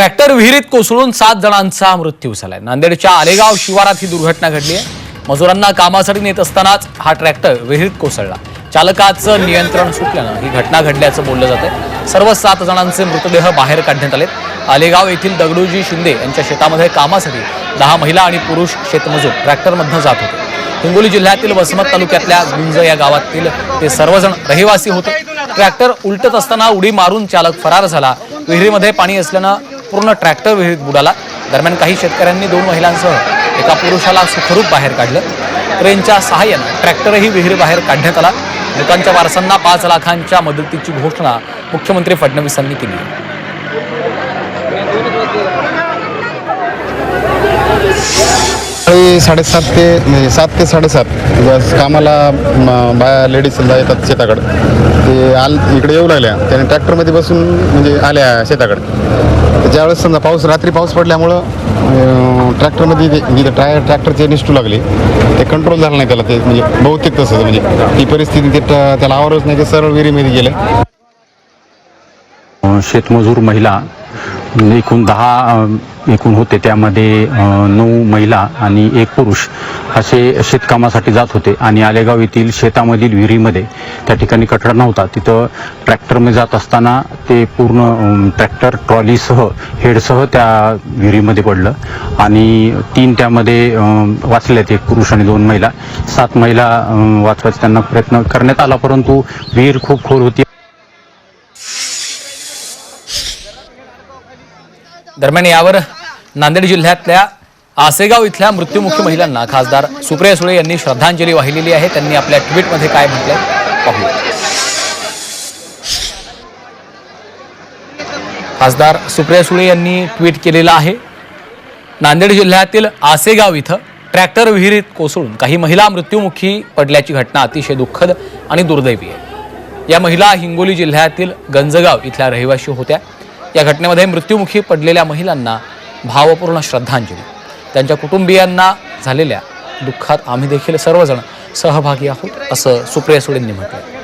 Tractor विहिरीत कोसळून सात जणांचा मृत्यू झालाय. नांदेडच्या आलेगाव शिवारात ही दुर्घटना घडली आहे. मजुरांना कामासाठी नेत असतानाच हा ट्रॅक्टर विहिरीत कोसळला. चालकाचं नियंत्रण सुटल्यानं ही घटना घडल्याचं बोललं जातंय. सर्व सात जणांचे मृतदेह बाहेर काढण्यात आलेत. आलेगाव येथील दगडूजी शिंदे यांच्या शेतामध्ये कामासाठी दहा महिला आणि पुरुष शेतमजूर ट्रॅक्टरमधनं जात होते. हिंगोली जिल्ह्यातील वसमत तालुक्यातल्या गुंज या गावातील ते सर्वजण रहिवासी होते. ट्रॅक्टर उलटत असताना उडी मारून चालक फरार झाला. विहिरीमध्ये पाणी असल्यानं पूर्ण ट्रॅक्टर विहिरीत बुडाला. दरम्यान काही शेतकऱ्यांनी दोन महिलांसह एका पुरुषाला सुखरूप बाहेर काढलं. ट्रेनच्या सहाय्यानं ट्रॅक्टरही विहीर बाहेर काढण्यात आला. मृतांच्या वारसांना पाच लाखांच्या मदतीची घोषणा मुख्यमंत्री फडणवीसांनी केली. सकाळी साडेसात ते म्हणजे सात ते साडेसात बस कामाला बाया लेडीज समजा येतात शेताकडं. ते आल इकडे येऊ लागल्या. त्याने ट्रॅक्टरमध्ये बसून म्हणजे आल्या शेताकडे. ज्यावेळेस समजा पाऊस रात्री पाऊस पडल्यामुळं ट्रॅक्टरमध्ये म्हणजे ते- जिथे टायर ट्रॅक्टरचे निष्ठू लागले. ते कंट्रोल झालं नाही त्याला ते म्हणजे बहुतेक तसं म्हणजे ती परिस्थिती ते त्याला आवरच नाही ते सरळ विहिरीमध्ये गेलं. शेतमजूर महिला एकूण दहा एकूण होते. त्यामध्ये नऊ महिला आणि एक पुरुष असे शेतकामासाठी जात होते. आणि आलेगाव येथील शेतामधील विहिरीमध्ये त्या ठिकाणी कठडा नव्हता. तिथं ट्रॅक्टरमध्ये जात असताना ते पूर्ण ट्रॅक्टर ट्रॉलीसह हेडसह त्या विहिरीमध्ये पडलं. आणि तीन त्यामध्ये वाचल्यात एक पुरुष आणि दोन महिला. सात महिला वाचवायचा त्यांना प्रयत्न करण्यात आला. परंतु विहीर खूप खोल होती. दरम्यान यावर नांदेड जिल्ह्यातल्या आसेगाव इथल्या मृत्युमुखी महिलांना खासदार सुप्रिया सुळे यांनी श्रद्धांजली वाहिलेली आहे. त्यांनी आपल्या ट्विटमध्ये काय म्हटलंय पाहू खासदार सुप्रिया सुळे यांनी ट्विट केलेलं आहे. नांदेड जिल्ह्यातील आसेगाव इथं ट्रॅक्टर विहिरीत कोसळून काही महिला मृत्युमुखी पडल्याची घटना अतिशय दुःखद आणि दुर्दैवी आहे. या महिला हिंगोली जिल्ह्यातील गंजगाव इथल्या रहिवाशी होत्या. या घटनेमध्ये मृत्युमुखी पडलेल्या महिलांना भावपूर्ण श्रद्धांजली. त्यांच्या कुटुंबियांना झालेल्या दुःखात आम्ही देखील सर्वजण सहभागी आहोत असं सुप्रिया सुळेंनी म्हटलं